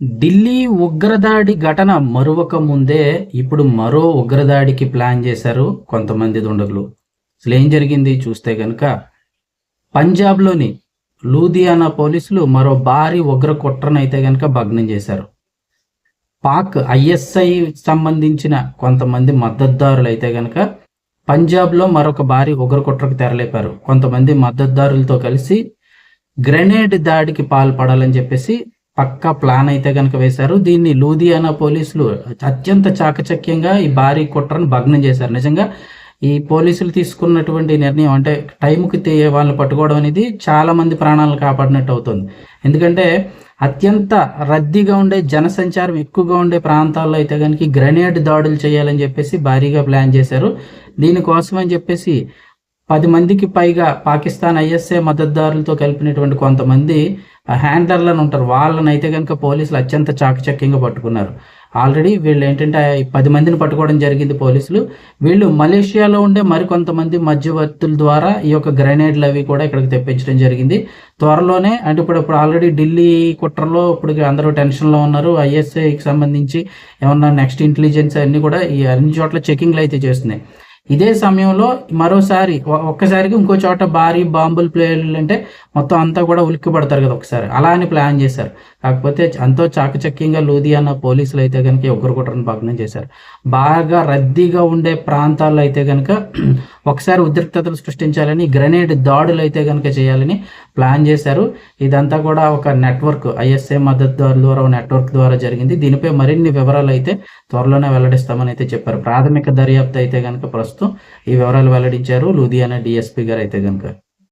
ఢిల్లీ ఉగ్రదాడి ఘటన మరువక ముందే ఇప్పుడు మరో ఉగ్రదాడికి ప్లాన్ చేశారు కొంతమంది దుండగులు. అసలు ఏం జరిగింది చూస్తే కనుక పంజాబ్లోని లూధియానా పోలీసులు మరో భారీ ఉగ్ర కుట్రనైతే అయితే కనుక భగ్నం చేశారు. పాక్ ఐఎస్ఐ సంబంధించిన కొంతమంది మద్దతుదారులు అయితే కనుక పంజాబ్లో మరొక భారీ ఉగ్ర కుట్రకు తెరలేపారు. కొంతమంది మద్దతుదారులతో కలిసి గ్రెనేడ్ దాడికి పాల్పడాలని చెప్పేసి పక్కా ప్లాన్ అయితే కనుక వేశారు. దీన్ని లూధియానా పోలీసులు అత్యంత చాకచక్యంగా ఈ భారీ కుట్రను భగ్నం చేశారు. నిజంగా ఈ పోలీసులు తీసుకున్నటువంటి నిర్ణయం అంటే టైంకి తే- వాళ్ళని పట్టుకోవడం అనేది చాలామంది ప్రాణాలను కాపాడినట్టు అవుతుంది. ఎందుకంటే అత్యంత రద్దీగా ఉండే జనసంచారం ఎక్కువగా ఉండే ప్రాంతాల్లో అయితే కనుక గ్రెనేడ్ దాడులు చేయాలని చెప్పేసి భారీగా ప్లాన్ చేశారు. దీనికోసం అని చెప్పేసి పది మందికి పైగా పాకిస్తాన్ ఐఎస్ఏ మద్దతుదారులతో కలిపినటువంటి కొంతమంది హ్యాండ్లర్లను ఉంటారు. వాళ్ళని అయితే కనుక పోలీసులు అత్యంత చాకచక్యంగా పట్టుకున్నారు. ఆల్రెడీ వీళ్ళు ఏంటంటే పది మందిని పట్టుకోవడం జరిగింది పోలీసులు. వీళ్ళు మలేషియాలో ఉండే మరికొంతమంది మధ్యవర్తుల ద్వారా ఈ యొక్క గ్రెనేడ్లు అవి కూడా ఇక్కడికి తెప్పించడం జరిగింది. త్వరలోనే అంటే ఇప్పుడు ఇప్పుడు ఆల్రెడీ ఢిల్లీ కుట్రలో ఇప్పుడు అందరూ టెన్షన్లో ఉన్నారు. ఐఎస్ఐకి సంబంధించి ఏమన్నా నెక్స్ట్ ఇంటెలిజెన్స్ అన్ని కూడా ఈ అన్ని చోట్ల చెకింగ్లు అయితే చేస్తున్నాయి. ఇదే సమయంలో మరోసారి ఒక్కసారికి ఇంకో చోట భారీ బాంబులు ప్లేయర్లు అంటే మొత్తం అంతా కూడా ఉలిక్కి పడతారు కదా ఒకసారి. అలా అని ప్లాన్ చేశారు. కాకపోతే ఎంతో చాకచక్యంగా లూధియానా పోలీసులు అయితే కనుక ఈ ఉగ్రకుట్రను భగ్నం చేశారు. బాగా రద్దీగా ఉండే ప్రాంతాల్లో అయితే కనుక ఒకసారి ఉద్రిక్తతలు సృష్టించాలని గ్రనేడ్ దాడులు అయితే కనుక చేయాలని ప్లాన్ చేశారు. ఇదంతా కూడా ఒక నెట్వర్క్ ఐఎస్ఏ మద్దతుదారుల ద్వారా నెట్వర్క్ ద్వారా జరిగింది. దీనిపై మరిన్ని వివరాలు అయితే త్వరలోనే వెల్లడిస్తామని అయితే చెప్పారు. ప్రాథమిక దర్యాప్తు అయితే కనుక ప్రస్తుతం ఈ వివరాలు వెల్లడించారు లూధియానా డిఎస్పీ గారు అయితే కనుక